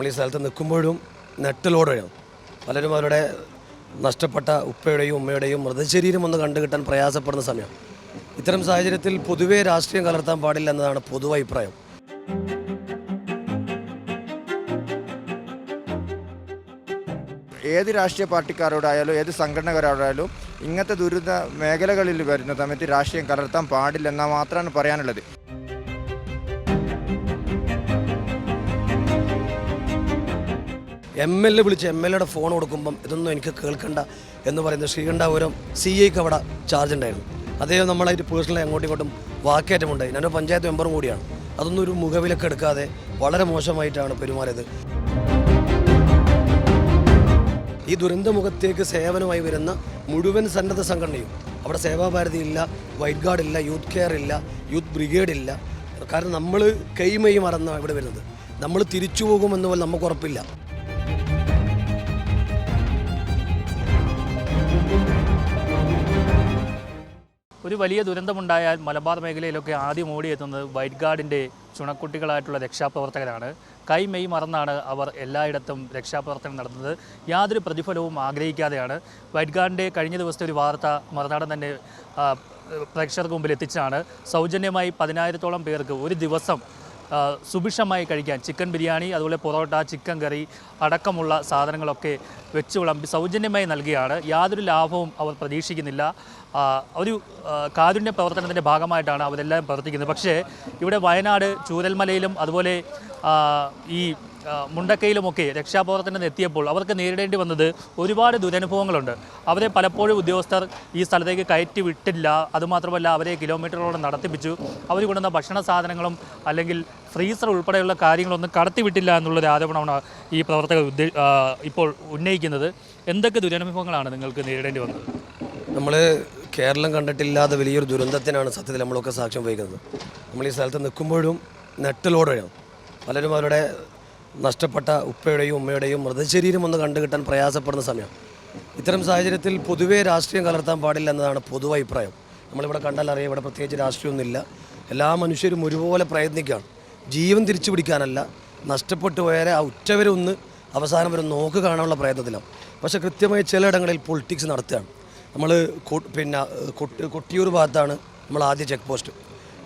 നമ്മൾ ഈ സ്ഥലത്ത് നിൽക്കുമ്പോഴും നെട്ടലോടെയാണ് പലരും അവരുടെ നഷ്ടപ്പെട്ട ഉപ്പയുടെയും ഉമ്മയുടെയും മൃതശരീരം ഒന്ന് കണ്ടു കിട്ടാൻ പ്രയാസപ്പെടുന്ന സമയം. ഇത്തരം സാഹചര്യത്തിൽ പൊതുവെ രാഷ്ട്രീയം കലർത്താൻ പാടില്ല എന്നതാണ് പൊതു അഭിപ്രായം. ഏത് രാഷ്ട്രീയ പാർട്ടിക്കാരോടായാലും ഏത് സംഘടനക്കാരോടായാലും ഇങ്ങനത്തെ ദുരിത മേഖലകളിൽ വരുന്ന സമയത്ത് രാഷ്ട്രീയം കലർത്താൻ പാടില്ലെന്നാൽ മാത്രമാണ് പറയാനുള്ളത്. എം എൽ എ വിളിച്ച് എം എൽ എയുടെ ഫോൺ കൊടുക്കുമ്പം ഇതൊന്നും എനിക്ക് കേൾക്കണ്ട എന്ന് പറയുന്നത് ശ്രീകണ്ഠാപുരം സി ഐക്ക് അവിടെ ചാർജ് ഉണ്ടായിരുന്നു. അദ്ദേഹം നമ്മളായിട്ട് പേഴ്സണലി അങ്ങോട്ടും ഇങ്ങോട്ടും വാക്കേറ്റമുണ്ടായി ഞാനൊരു പഞ്ചായത്ത് മെമ്പറും കൂടിയാണ്. അതൊന്നും ഒരു മുഖവിലക്ക് എടുക്കാതെ വളരെ മോശമായിട്ടാണ് പെരുമാറിയത്. ഈ ദുരന്തമുഖത്തേക്ക് സേവനമായി വരുന്ന മുഴുവൻ സന്നദ്ധ സംഘടനയും അവിടെ സേവാഭാരതി ഇല്ല വൈറ്റ് ഗാർഡ് ഇല്ല യൂത്ത് കെയർ ഇല്ല യൂത്ത് ബ്രിഗേഡ് ഇല്ല. കാരണം നമ്മൾ കൈമൈ മറന്നാണ് ഇവിടെ വരുന്നത്. നമ്മൾ തിരിച്ചു പോകുമെന്ന് പോലെ നമുക്ക് ഉറപ്പില്ല. ഒരു വലിയ ദുരന്തമുണ്ടായാൽ മലബാർ മേഖലയിലൊക്കെ ആദ്യം ഓടിയെത്തുന്നത് വൈറ്റ് ഗാർഡിന്റെ ചുണക്കുട്ടികളായിട്ടുള്ള രക്ഷാപ്രവർത്തകരാണ്. കൈ മെയ് മറന്നാണ് അവർ എല്ലായിടത്തും രക്ഷാപ്രവർത്തനം നടത്തുന്നത്. യാതൊരു പ്രതിഫലവും ആഗ്രഹിക്കാതെയാണ്. വൈറ്റ് ഗാർഡിന്റെ കഴിഞ്ഞ ദിവസത്തെ ഒരു വാർത്ത മറുനാടൻ തന്നെ പ്രേക്ഷകർക്ക് മുമ്പിൽ എത്തിച്ചാണ്. സൗജന്യമായി പതിനായിരത്തോളം പേർക്ക് ഒരു ദിവസം സുഭിക്ഷമായി കഴിക്കാൻ ചിക്കൻ ബിരിയാണി അതുപോലെ പൊറോട്ട ചിക്കൻ കറി അടക്കമുള്ള സാധനങ്ങളൊക്കെ വെച്ചു വിളമ്പി സൗജന്യമായി നൽകിയാണ്. യാതൊരു ലാഭവും അവർ പ്രതീക്ഷിക്കുന്നില്ല. ഒരു കാരുണ്യ പ്രവർത്തനത്തിന്റെ ഭാഗമായിട്ടാണ് അവരെല്ലാം പ്രവർത്തിക്കുന്നത്. പക്ഷേ ഇവിടെ വയനാട് ചൂരൽമലയിലും അതുപോലെ ഈ മുണ്ടക്കയിലുമൊക്കെ രക്ഷാപ്രവർത്തനം എത്തിയപ്പോൾ അവർക്ക് നേരിടേണ്ടി വന്നത് ഒരുപാട് ദുരനുഭവങ്ങളുണ്ട്. അവരെ പലപ്പോഴും ഉദ്യോഗസ്ഥർ ഈ സ്ഥലത്തേക്ക് കയറ്റി വിട്ടില്ല. അതുമാത്രമല്ല അവരെ കിലോമീറ്ററോളം നടത്തിപ്പിച്ചു. അവർ കൊണ്ടുവന്ന ഭക്ഷണ സാധനങ്ങളും അല്ലെങ്കിൽ ഫ്രീസർ ഉൾപ്പെടെയുള്ള കാര്യങ്ങളൊന്നും കടത്തിവിട്ടില്ല എന്നുള്ളൊരു ആരോപണമാണ് ഈ പ്രവർത്തകർ ഇപ്പോൾ ഉന്നയിക്കുന്നത്. എന്തൊക്കെ ദുരനുഭവങ്ങളാണ് നിങ്ങൾക്ക് നേരിടേണ്ടി വന്നത്? നമ്മൾ കേരളം കണ്ടിട്ടില്ലാതെ വലിയൊരു ദുരന്തത്തിനാണ് സത്യത്തിൽ നമ്മളൊക്കെ സാക്ഷ്യം വഹിക്കുന്നത്. നമ്മൾ ഈ സ്ഥലത്ത് നിൽക്കുമ്പോഴും നെട്ടലോടെയാണ് പലരും അവരുടെ നഷ്ടപ്പെട്ട ഉപ്പയുടെയും ഉമ്മയുടെയും മൃതശരീരം ഒന്ന് കണ്ടു കിട്ടാൻ പ്രയാസപ്പെടുന്ന സമയം. ഇത്തരം സാഹചര്യത്തിൽ പൊതുവേ രാഷ്ട്രീയം കലർത്താൻ പാടില്ല എന്നതാണ് പൊതു അഭിപ്രായം. നമ്മളിവിടെ കണ്ടാൽ അറിയാം ഇവിടെ പ്രത്യേകിച്ച് രാഷ്ട്രീയമൊന്നുമില്ല. എല്ലാ മനുഷ്യരും ഒരുപോലെ പ്രയത്നിക്കുകയാണ്. ജീവൻ തിരിച്ചു പിടിക്കാനല്ല നഷ്ടപ്പെട്ടു പോയാലെ ആ ഉറ്റവരെ ഒന്ന് അവസാനം വരെ നോക്ക് കാണാനുള്ള പ്രയത്നത്തിലാണ്. പക്ഷേ കൃത്യമായി ചിലയിടങ്ങളിൽ പൊളിറ്റിക്സ് നടത്തുകയാണ്. നമ്മൾ പിന്നെ കൊട്ടി കൊട്ടിയൂർ ഭാഗത്താണ് നമ്മൾ ആദ്യ ചെക്ക് പോസ്റ്റ്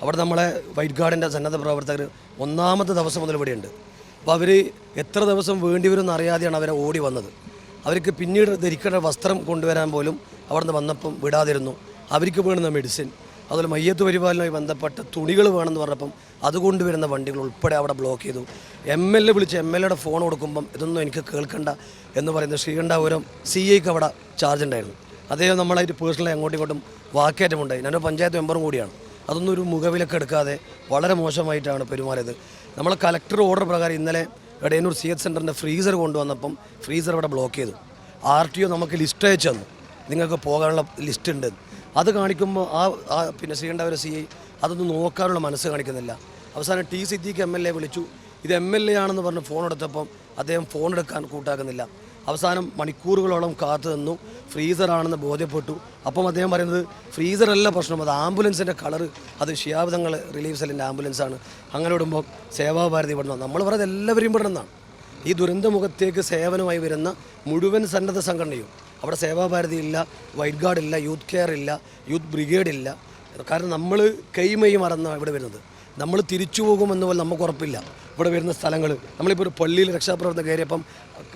അവിടെ നമ്മളെ വൈറ്റ് ഗാർഡിന്റെ സന്നദ്ധ പ്രവർത്തകർ ഒന്നാമത്തെ ദിവസം മുതൽ ഇവിടെയുണ്ട്. അപ്പോൾ അവർ എത്ര ദിവസം വേണ്ടി വരും എന്നറിയാതെയാണ് അവരെ ഓടി വന്നത്. അവർക്ക് പിന്നീട് ധരിക്കേണ്ട വസ്ത്രം കൊണ്ടുവരാൻ പോലും അവിടെ നിന്ന് വന്നപ്പം വിടാതിരുന്നു. അവർക്ക് വേണ്ടുന്ന മെഡിസിൻ അതുപോലെ മയ്യത്ത് പരിപാലനവുമായി ബന്ധപ്പെട്ട തുണികൾ വേണമെന്ന് പറഞ്ഞപ്പം അത് കൊണ്ടുവരുന്ന വണ്ടികൾ ഉൾപ്പെടെ അവിടെ ബ്ലോക്ക് ചെയ്തു. എം എൽ എ വിളിച്ച് എം എൽ എയുടെ ഫോൺ കൊടുക്കുമ്പം ഇതൊന്നും എനിക്ക് കേൾക്കണ്ട എന്ന് പറയുന്നത് ശ്രീകണ്ഠാപുരം സി ഐക്ക് അവിടെ ചാർജ് ഉണ്ടായിരുന്നു. അദ്ദേഹം നമ്മളായിട്ട് പേഴ്സണലി അങ്ങോട്ടും ഇങ്ങോട്ടും വാക്കേറ്റമുണ്ടായി. ഞാനൊരു പഞ്ചായത്ത് മെമ്പറും കൂടിയാണ്. അതൊന്നും ഒരു മുഖവിലക്ക് എടുക്കാതെ വളരെ മോശമായിട്ടാണ് പെരുമാറിയത്. നമ്മളെ കലക്ടർ ഓർഡർ പ്രകാരം ഇന്നലെ എടയന്നൂർ സി എച്ച് സെന്ററിന്റെ ഫ്രീസർ കൊണ്ടുവന്നപ്പം ഫ്രീസർ ഇവിടെ ബ്ലോക്ക് ചെയ്തു. ആർ ടി ഒ നമുക്ക് ലിസ്റ്റ് അയച്ചു തന്നു. നിങ്ങൾക്ക് പോകാനുള്ള ലിസ്റ്റ് ഉണ്ട്. അത് കാണിക്കുമ്പോൾ ആ പിന്നെ ശ്രീകണ്ഠാപുരം സി ഐ അതൊന്നും നോക്കാനുള്ള മനസ്സ് കാണിക്കുന്നില്ല. അവസാനം T Siddique M L A വിളിച്ചു. ഇത് എം എൽ എ ആണെന്ന് പറഞ്ഞ് ഫോൺ എടുത്തപ്പം അദ്ദേഹം ഫോൺ എടുക്കാൻ കൂട്ടാക്കുന്നില്ല. അവസാനം മണിക്കൂറുകളോളം കാത്തു നിന്നു. ഫ്രീസറാണെന്ന് ബോധ്യപ്പെട്ടു. അപ്പം അദ്ദേഹം പറയുന്നത് ഫ്രീസറല്ല പ്രശ്നം അത് ആംബുലൻസിന്റെ കളറ് അത് ഷിയാബ് തങ്ങൾ റിലീഫ് സെല്ലിന്റെ ആംബുലൻസാണ്. അങ്ങനെ വിടുമ്പോൾ സേവാഭാരതി വിടണം നമ്മൾ പറയുന്നത് എല്ലാവരെയും നിന്നാണ്. ഈ ദുരന്തമുഖത്തേക്ക് സേവനമായി വരുന്ന മുഴുവൻ സന്നദ്ധ സംഘടനയും. അവിടെ സേവാഭാരതി ഇല്ല വൈറ്റ് ഗാർഡ് ഇല്ല യൂത്ത് കെയർ ഇല്ല യൂത്ത് ബ്രിഗേഡ് ഇല്ല. കാരണം നമ്മൾ കൈമൈ മറന്നാണ് ഇവിടെ വരുന്നത്. നമ്മൾ തിരിച്ചു പോകുമെന്ന് പോലെ നമുക്ക് ഉറപ്പില്ല. ഇവിടെ വരുന്ന സ്ഥലങ്ങൾ. നമ്മളിപ്പോൾ ഒരു പള്ളിയിൽ രക്ഷാപ്രവർത്തനം കയറിയപ്പം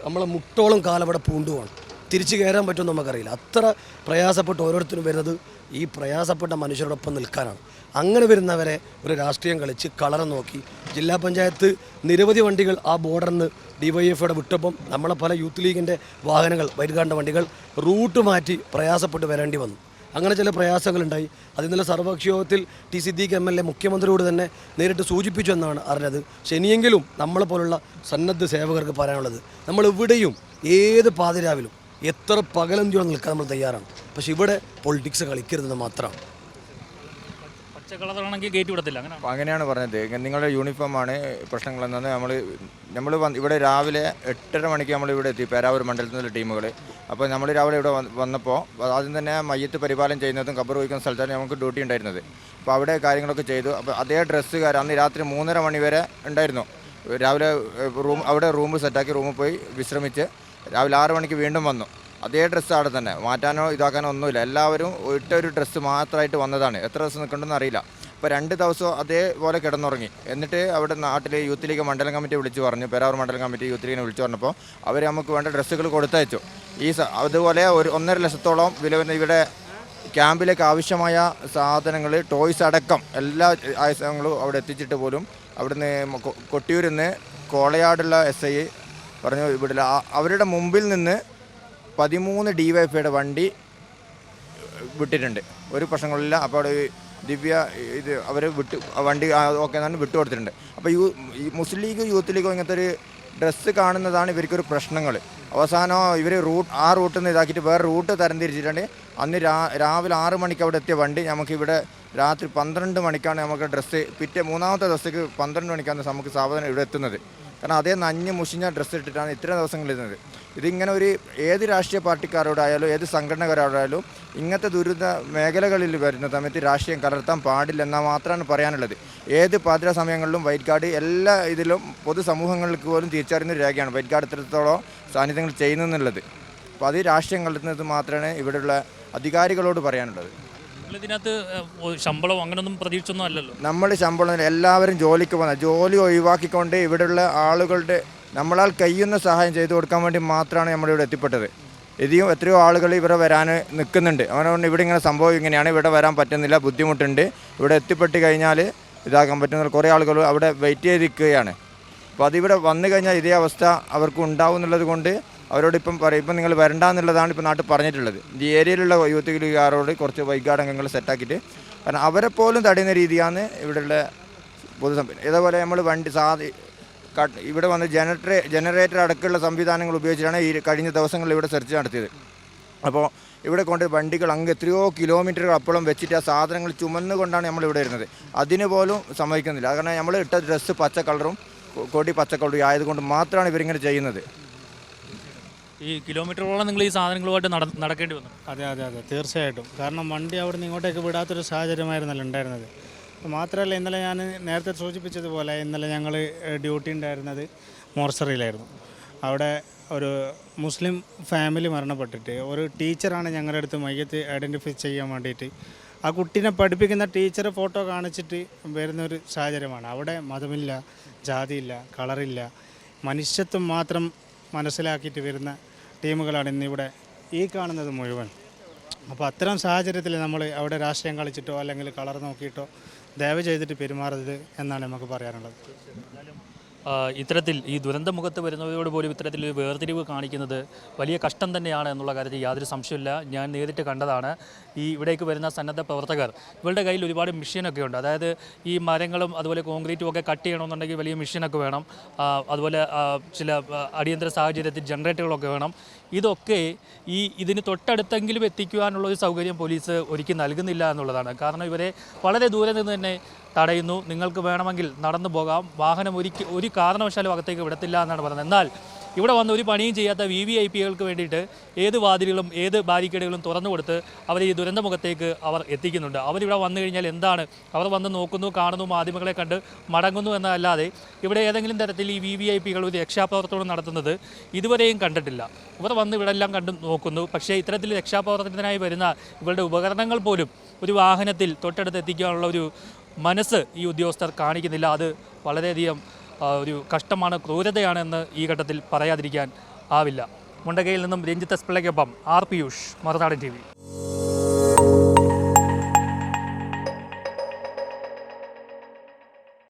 നമ്മളെ മുട്ടോളം കാലം അവിടെ പൂണ്ടുപോകണം. തിരിച്ചു കയറാൻ പറ്റുമെന്ന് നമുക്കറിയില്ല. അത്ര പ്രയാസപ്പെട്ട് ഓരോരുത്തരും വരുന്നത് ഈ പ്രയാസപ്പെട്ട മനുഷ്യരോടൊപ്പം നിൽക്കാനാണ്. അങ്ങനെ വരുന്നവരെ ഒരു രാഷ്ട്രീയം കളിച്ച് കളറ് നോക്കി ജില്ലാ പഞ്ചായത്ത് നിരവധി വണ്ടികൾ ആ ബോർഡറിൽ നിന്ന് ഡിവൈഎഫ്ഐയുടെ വിട്ടപ്പം നമ്മളെ പല യൂത്ത് ലീഗിന്റെ വാഹനങ്ങൾ വൈകാണ്ട വണ്ടികൾ റൂട്ട് മാറ്റി പ്രയാസപ്പെട്ട് വരേണ്ടി വന്നു. അങ്ങനെ ചില പ്രയാസങ്ങളുണ്ടായി. അത് ഇന്നലെ സർവകക്ഷിയോഗത്തിൽ T Siddique M L A മുഖ്യമന്ത്രിയോട് തന്നെ നേരിട്ട് സൂചിപ്പിച്ചു എന്നാണ് അറിഞ്ഞത്. ശനിയെങ്കിലും നമ്മളെ പോലുള്ള സന്നദ്ധ സേവകർക്ക് പറയാനുള്ളത് നമ്മൾ ഇവിടെയും ഏത് പാതിരാവിലും എത്ര പകലന്തിയോടെ നിൽക്കാൻ നമ്മൾ തയ്യാറാണ്. പക്ഷെ ഇവിടെ പൊളിറ്റിക്സ് കളിക്കരുതെന്ന് മാത്രമാണ് ഗേറ്റ് വിടത്തില്ല. അങ്ങനെ അങ്ങനെയാണ് പറഞ്ഞത്. നിങ്ങളുടെ യൂണിഫോമാണ് പ്രശ്നങ്ങളെന്നാണ് നമ്മൾ നമ്മൾ ഇവിടെ രാവിലെ എട്ടര മണിക്ക് നമ്മൾ ഇവിടെ എത്തി. പേരാവൂർ മണ്ഡലത്തിൽ നിന്നുള്ള ടീമുകൾ അപ്പോൾ നമ്മൾ രാവിലെ ഇവിടെ വന്നപ്പോൾ ആദ്യം തന്നെ മയ്യത്ത് പരിപാലനം ചെയ്യുന്നതും കബർ വഹിക്കുന്ന സ്ഥലത്താണ് നമുക്ക് ഡ്യൂട്ടി ഉണ്ടായിരുന്നത്. അപ്പോൾ അവിടെ കാര്യങ്ങളൊക്കെ ചെയ്തു. അപ്പോൾ അതേ ഡ്രസ്സുകാർ അന്ന് രാത്രി മൂന്നര മണി വരെ ഉണ്ടായിരുന്നു. രാവിലെ റൂം അവിടെ റൂം സെറ്റാക്കി റൂമിൽ പോയി വിശ്രമിച്ച് രാവിലെ ആറ് മണിക്ക് വീണ്ടും വന്നു. അതേ ഡ്രസ്സ് തന്നെ. മാറ്റാനോ ഇതാക്കാനോ ഒന്നുമില്ല. എല്ലാവരും ഇട്ട ഒരു ഡ്രസ്സ് മാത്രമായിട്ട് വന്നതാണ്. എത്ര ദിവസം നിൽക്കണമെന്ന് അറിയില്ല. ഇപ്പോൾ രണ്ട് ദിവസം അതേപോലെ കിടന്നുറങ്ങി. എന്നിട്ട് അവിടെ നാട്ടിലെ യൂത്ത് ലീഗ് മണ്ഡലം കമ്മിറ്റി വിളിച്ചു പറഞ്ഞു. പെരാവൂർ മണ്ഡലം കമ്മിറ്റി യൂത്ത് ലീഗിനെ വിളിച്ച് പറഞ്ഞപ്പോൾ അവർ നമുക്ക് വേണ്ട ഡ്രസ്സുകൾ കൊടുത്തയച്ചു. ഈ അതുപോലെ ഒരു ഒന്നര ലക്ഷത്തോളം വില ഇവിടെ ക്യാമ്പിലേക്ക് ആവശ്യമായ സാധനങ്ങൾ ടോയ്സ് അടക്കം എല്ലാ ആയുധങ്ങളും അവിടെ എത്തിച്ചിട്ട് പോലും അവിടുന്ന് കൊട്ടിയൂരിൽ നിന്ന് കോളയാടുള്ള എസ് ഐ പറഞ്ഞു ഇവിടെ അവരുടെ മുമ്പിൽ നിന്ന് പതിമൂന്ന് ഡി വൈ വണ്ടി വിട്ടിട്ടുണ്ട്. ഒരു പ്രശ്നങ്ങളില്ല. അപ്പോൾ അവിടെ ദിവ്യ ഇത് അവർ വിട്ട് വണ്ടി ഓക്കെ എന്നാണ് വിട്ടു കൊടുത്തിട്ടുണ്ട് അപ്പോൾ യൂ മുസ്ലിം ലീഗ് യൂത്ത് ലീഗോ ഇങ്ങനത്തെ ഒരു ഡ്രസ്സ് കാണുന്നതാണ് ഇവർക്കൊരു പ്രശ്നങ്ങൾ. അവസാനം ഇവർ റൂട്ട് ആ റൂട്ടിൽ നിന്ന് ഇതാക്കിയിട്ട് വേറെ റൂട്ട് തരംതിരിച്ചിട്ടുണ്ട്. അന്ന് രാ രാവിലെ ആറ് മണിക്ക് അവിടെ എത്തിയ വണ്ടി നമുക്കിവിടെ രാത്രി പന്ത്രണ്ട് മണിക്കാണ് നമുക്ക് ഡ്രസ്സ് പിറ്റേ മൂന്നാമത്തെ ദിവസത്തേക്ക് പന്ത്രണ്ട് മണിക്കാണ് നമുക്ക് സാവധാനം ഇവിടെ എത്തുന്നത്. കാരണം അതേ നഞ്ഞ് മുഷിഞ്ഞ ഡ്രസ്സ് ഇട്ടിട്ടാണ് ഇത്രയും ദിവസങ്ങൾ ഇരുന്നത്. ഇതിങ്ങനെ ഒരു ഏത് രാഷ്ട്രീയ പാർട്ടിക്കാരോടായാലും ഏത് സംഘടനക്കാരോടായാലും ഇങ്ങനത്തെ ദുരിത മേഖലകളിൽ വരുന്ന സമയത്ത് രാഷ്ട്രീയം കലർത്താൻ പാടില്ല എന്നാൽ മാത്രമാണ് പറയാനുള്ളത്. ഏത് പാതിര സമയങ്ങളിലും വൈറ്റ് കാർഡ് എല്ലാ ഇതിലും പൊതുസമൂഹങ്ങൾക്ക് പോലും തിരിച്ചറിയുന്ന ഒരു രേഖയാണ് വൈറ്റ് കാർഡ് എത്രത്തോളം സാന്നിധ്യങ്ങൾ ചെയ്യുന്നെന്നുള്ളത്. അപ്പോൾ അത് രാഷ്ട്രീയം കലർത്തുന്നത് മാത്രമാണ് ഇവിടെയുള്ള അധികാരികളോട് പറയാനുള്ളത്. ഇതിനകത്ത് ശമ്പളം അങ്ങനൊന്നും പ്രതീക്ഷിച്ചൊന്നും അല്ലല്ലോ? നമ്മൾ ശമ്പളം എല്ലാവരും ജോലിക്ക് പോകുന്ന ജോലി ഒഴിവാക്കിക്കൊണ്ട് ഇവിടെയുള്ള ആളുകളുടെ നമ്മളാൽ കഴിയുന്ന സഹായം ചെയ്തു കൊടുക്കാൻ വേണ്ടി മാത്രമാണ് നമ്മളിവിടെ എത്തിപ്പെട്ടത്. ഇനിയും എത്രയോ ആളുകൾ ഇവിടെ വരാൻ നിൽക്കുന്നുണ്ട്. അതുകൊണ്ട് ഇവിടെ ഇങ്ങനെ സംഭവം ഇങ്ങനെയാണ്. ഇവിടെ വരാൻ പറ്റുന്നില്ല. ബുദ്ധിമുട്ടുണ്ട്. ഇവിടെ എത്തിപ്പെട്ട് കഴിഞ്ഞാൽ ഇതാക്കാൻ പറ്റുന്ന കുറേ ആളുകൾ അവിടെ വെയിറ്റ് ചെയ്തിരിക്കുകയാണ്. അപ്പോൾ അതിവിടെ വന്നു കഴിഞ്ഞാൽ ഇതേ അവസ്ഥ അവർക്ക് ഉണ്ടാവും എന്നുള്ളത് കൊണ്ട് അവരോട് ഇപ്പം പറയും. ഇപ്പം നിങ്ങൾ വരണ്ട എന്നുള്ളതാണ് ഇപ്പം നാട്ടിൽ പറഞ്ഞിട്ടുള്ളത്. ഈ ഏരിയയിലുള്ള യൂത്ത് ലീഗുകാരോട് കുറച്ച് വൈകാട് അംഗങ്ങൾ സെറ്റാക്കിയിട്ട്. കാരണം അവരെ പോലും തടയുന്ന രീതിയാണ് ഇവിടെയുള്ള പൊതുസംഭവം ഇതേപോലെ നമ്മൾ വണ്ടി സാധി ഇവിടെ വന്ന് ജനറേറ്റർ ജനറേറ്റർ അടക്കമുള്ള സംവിധാനങ്ങൾ ഉപയോഗിച്ചിട്ടാണ് ഈ കഴിഞ്ഞ ദിവസങ്ങളിൽ ഇവിടെ സെർച്ച് നടത്തിയത്. അപ്പോൾ ഇവിടെ കൊണ്ട് വണ്ടികൾ അങ്ങ് എത്രയോ കിലോമീറ്ററുകൾ അപ്പോഴും വെച്ചിട്ട് ആ സാധനങ്ങൾ ചുമന്നുകൊണ്ടാണ് നമ്മൾ ഇവിടെ വരുന്നത്. അതിന് പോലും സമ്മതിക്കുന്നില്ല. കാരണം നമ്മൾ ഇട്ട ഡ്രസ്സ് പച്ച കളറും കൊടി പച്ച കളറും ആയതുകൊണ്ട് മാത്രമാണ് ഇവരിങ്ങനെ ചെയ്യുന്നത്. ഈ കിലോമീറ്ററോളം നിങ്ങൾ ഈ സാധനങ്ങളുമായിട്ട് നട നടക്കേണ്ടി വന്നു. അതെ അതെ അതെ. തീർച്ചയായിട്ടും. കാരണം വണ്ടി അവിടെ നിന്ന് ഇങ്ങോട്ടേക്ക് വിടാത്തൊരു സാഹചര്യമായിരുന്നല്ലോ ഉണ്ടായിരുന്നത്. മാത്രമല്ല ഇന്നലെ ഞാൻ നേരത്തെ സൂചിപ്പിച്ചതുപോലെ ഇന്നലെ ഞങ്ങൾ ഡ്യൂട്ടി ഉണ്ടായിരുന്നത് മോർച്ചറിയിലായിരുന്നു. അവിടെ ഒരു മുസ്ലിം ഫാമിലി മരണപ്പെട്ടിട്ട് ഒരു ടീച്ചറാണ് ഞങ്ങളുടെ അടുത്ത് മയ്യത്ത് ഐഡന്റിഫൈ ചെയ്യാൻ വേണ്ടിയിട്ട്. ആ കുട്ടീനെ പഠിപ്പിക്കുന്ന ടീച്ചറെ ഫോട്ടോ കാണിച്ചിട്ട് വരുന്ന ഒരു സാഹചര്യമാണ്. അവിടെ മതമില്ല ജാതിയില്ല കളറില്ല മനുഷ്യത്വം മാത്രം മനസ്സിലാക്കിയിട്ട് വരുന്ന ടീമുകളാണ് ഇന്നിവിടെ ഈ കാണുന്നത് മുഴുവൻ. അപ്പോൾ അത്തരം സാഹചര്യത്തിൽ നമ്മൾ അവിടെ രാഷ്ട്രീയം കളിച്ചിട്ടോ അല്ലെങ്കിൽ കളർ നോക്കിയിട്ടോ ദയവ് ചെയ്തിട്ട് പെരുമാറരുത് എന്നാണ് നമുക്ക് പറയാനുള്ളത്. ഇത്തരത്തിൽ ഈ ദുരന്തമുഖത്ത് വരുന്നവരോട് പോലും ഇത്തരത്തിൽ വേർതിരിവ് കാണിക്കുന്നത് വലിയ കഷ്ടം തന്നെയാണ് എന്നുള്ള കാര്യത്തിൽ യാതൊരു സംശയമില്ല ഞാൻ നേരിട്ട് കണ്ടതാണ്. ഈ ഇവിടേക്ക് വരുന്ന സന്നദ്ധ പ്രവർത്തകർ ഇവരുടെ കയ്യിൽ ഒരുപാട് മെഷീനൊക്കെ ഉണ്ട്. അതായത് ഈ മരങ്ങളും അതുപോലെ കോൺക്രീറ്റും ഒക്കെ കട്ട് ചെയ്യണമെന്നുണ്ടെങ്കിൽ വലിയ മെഷീനൊക്കെ വേണം. അതുപോലെ ചില അടിയന്തര സാഹചര്യത്തിൽ ജനറേറ്ററുകളൊക്കെ വേണം. ഇതൊക്കെ ഈ ഇതിന് തൊട്ടടുത്തെങ്കിലും എത്തിക്കുവാനുള്ള ഒരു സൗകര്യം പോലീസ് ഒരുക്കി നൽകുന്നില്ല എന്നുള്ളതാണ്. കാരണം ഇവരെ വളരെ ദൂരെ നിന്ന് തന്നെ തടയുന്നു. നിങ്ങൾക്ക് വേണമെങ്കിൽ നടന്നു പോകാം. വാഹനം ഒരിക്കൽ ഒരു കാരണവശാലും അകത്തേക്ക് വിടത്തില്ല എന്നാണ് പറയുന്നത്. എന്നാൽ ഇവിടെ വന്ന് ഒരു പണിയും ചെയ്യാത്ത വി വി ഐ പികൾക്ക് വേണ്ടിയിട്ട് ഏത് വാതിലുകളും ഏത് ബാരിക്കേഡുകളും തുറന്നു കൊടുത്ത് അവരെ ഈ ദുരന്തമുഖത്തേക്ക് അവർ എത്തിക്കുന്നുണ്ട്. അവരിവിടെ വന്നു കഴിഞ്ഞാൽ എന്താണ്? അവർ വന്ന് നോക്കുന്നു കാണുന്നു മാധ്യമങ്ങളെ കണ്ട് മടങ്ങുന്നു എന്നല്ലാതെ ഇവിടെ ഏതെങ്കിലും തരത്തിൽ ഈ വി വി ഐ പികൾ ഒരു രക്ഷാപ്രവർത്തനം നടത്തുന്നത് ഇതുവരെയും കണ്ടിട്ടില്ല. ഇവർ വന്ന് ഇവിടെ എല്ലാം കണ്ടു നോക്കുന്നു. പക്ഷേ ഇത്തരത്തിൽ രക്ഷാപ്രവർത്തനത്തിനായി വരുന്ന ഇവരുടെ ഉപകരണങ്ങൾ പോലും ഒരു വാഹനത്തിൽ തൊട്ടടുത്ത് എത്തിക്കാനുള്ള ഒരു മനസ്സ് ഈ ഉദ്യോഗസ്ഥർ കാണിക്കുന്നില്ല. അത് വളരെയധികം ഒരു കഷ്ടമാണ് ക്രൂരതയാണെന്ന് ഈ ഘട്ടത്തിൽ പറയാതിരിക്കാൻ ആവില്ല. മുണ്ടകയിൽ നിന്നും രഞ്ജിത്ത് എസ് പിള്ളയ്ക്കൊപ്പം ആർ പിയൂഷ് മറുനാടൻ ടി